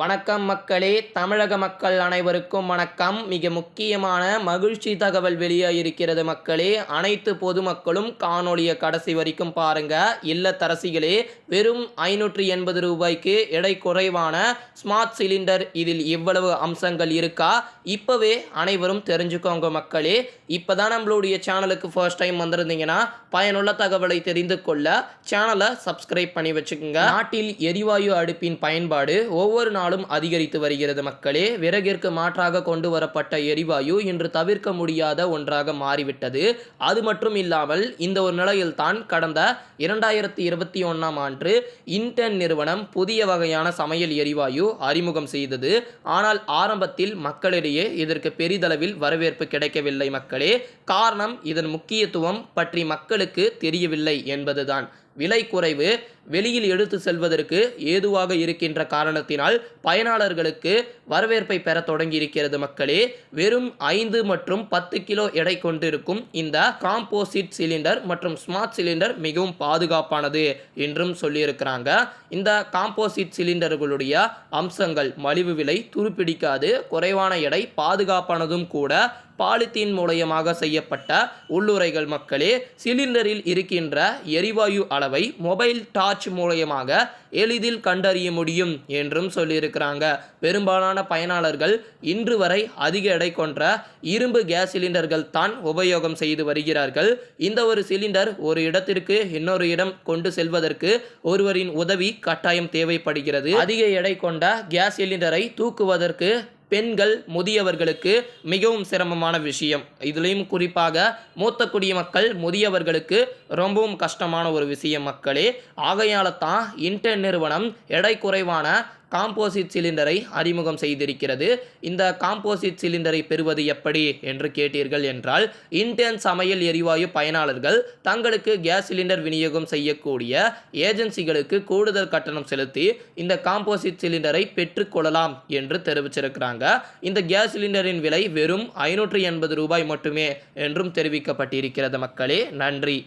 வணக்கம் மக்களே தமிழக மக்கள் அனைவருக்கும் வணக்கம். மிக முக்கியமான மகிழ்ச்சி தகவல் வெளியாகிருக்கிறது மக்களே. அனைத்து பொதுமக்களும் காணொளியை கடைசி வரைக்கும் பாருங்க. இல்லத்தரசிகளே வெறும் ஐநூற்றி எண்பது ரூபாய்க்கு எடை குறைவான ஸ்மார்ட் சிலிண்டர் இதில் இவ்வளவு அம்சங்கள் இருக்கா? இப்போவே அனைவரும் தெரிஞ்சுக்கோங்க மக்களே. இப்போதான் நம்மளுடைய சேனலுக்கு ஃபர்ஸ்ட் டைம் வந்திருந்தீங்கன்னா பயனுள்ள தகவலை தெரிந்து கொள்ள சேனலை சப்ஸ்கிரைப் பண்ணி வச்சுக்கோங்க. நாட்டில் எரிவாயு அடுப்பின் பயன்பாடு ஒவ்வொரு நாளும் அதிகரித்து வருகிறது மக்களே. விறகிற்கு மாற்றாக கொண்டு வரப்பட்ட எரிவாயு இன்று தவிர்க்க முடியாத ஒன்றாக மாறிவிட்டது. அது மட்டும் இல்லாமல் இந்த ஒரு நிலையில்தான் கடந்த இரண்டாயிரத்தி இருபத்தி ஒன்றாம் ஆண்டு இன்டென் நிறுவனம் புதிய வகையான சமையல் எரிவாயு அறிமுகம் செய்தது. ஆனால் ஆரம்பத்தில் மக்களிடையே இதற்கு பெரிதளவில் வரவேற்பு கிடைக்கவில்லை மக்களே. காரணம் இதன் முக்கியத்துவம் பற்றி மக்களுக்கு தெரியவில்லை என்பதுதான். விலை குறைவு வெளியில் எடுத்து செல்வதற்கு ஏதுவாக இருக்கின்ற காரணத்தினால் பயனாளர்களுக்கு வரவேற்பை பெற தொடங்கி இருக்கிறது மக்களே. வெறும் ஐந்து மற்றும் பத்து கிலோ எடை கொண்டிருக்கும் இந்த காம்போசிட் சிலிண்டர் மற்றும் ஸ்மார்ட் சிலிண்டர் மிகவும் பாதுகாப்பானது என்றும் சொல்லியிருக்கிறாங்க. இந்த காம்போசிட் சிலிண்டர்களுடைய அம்சங்கள் மலிவு விலை துருப்பிடிக்காது குறைவான எடை பாதுகாப்பானதும் கூட பாலித்தீன் மூலயமாக செய்யப்பட்ட உள்ளுரைகள் மக்களே சிலிண்டரில் இருக்கின்ற எரிவாயு அளவை மொபைல் டார்ச் மூலயமாக எளிதில் கண்டறிய முடியும் என்றும் சொல்லியிருக்கிறாங்க. பெரும்பாலான பயனாளர்கள் இன்று வரை அதிக எடை கொண்ட இரும்பு கேஸ் சிலிண்டர்கள் தான் உபயோகம் செய்து வருகிறார்கள். இந்த ஒரு சிலிண்டர் ஒரு இடத்திற்கு இன்னொரு இடம் கொண்டு செல்வதற்கு ஒருவரின் உதவி கட்டாயம் தேவைப்படுகிறது. அதிக எடை கொண்ட கேஸ் சிலிண்டரை தூக்குவதற்கு பெண்கள் முதியவர்களுக்கு மிகவும் சிரமமான விஷயம். இதுலேயும் குறிப்பாக மூத்த குடிமக்கள் முதியவர்களுக்கு ரொம்பவும் கஷ்டமான ஒரு விஷயம் மக்களே. ஆகையால தான் இன்டர் நிறுவனம் எடை குறைவான காம்போசிட் சிலிண்டரை அறிமுகம் செய்திருக்கிறது. இந்த காம்போசிட் சிலிண்டரை பெறுவது எப்படி என்று கேட்டீர்கள் என்றால் இந்தியன் சமையல் எரிவாயு பயனாளர்கள் தங்களுக்கு கேஸ் சிலிண்டர் விநியோகம் செய்யக்கூடிய ஏஜென்சிகளுக்கு கூடுதல் கட்டணம் செலுத்தி இந்த காம்போசிட் சிலிண்டரை பெற்றுக்கொள்ளலாம் என்று தெரிவிச்சிருக்கிறாங்க. இந்த கேஸ் சிலிண்டரின் விலை வெறும் ஐநூற்றி எண்பது ரூபாய் மட்டுமே என்றும் தெரிவிக்கப்பட்டிருக்கிறது மக்களே. நன்றி.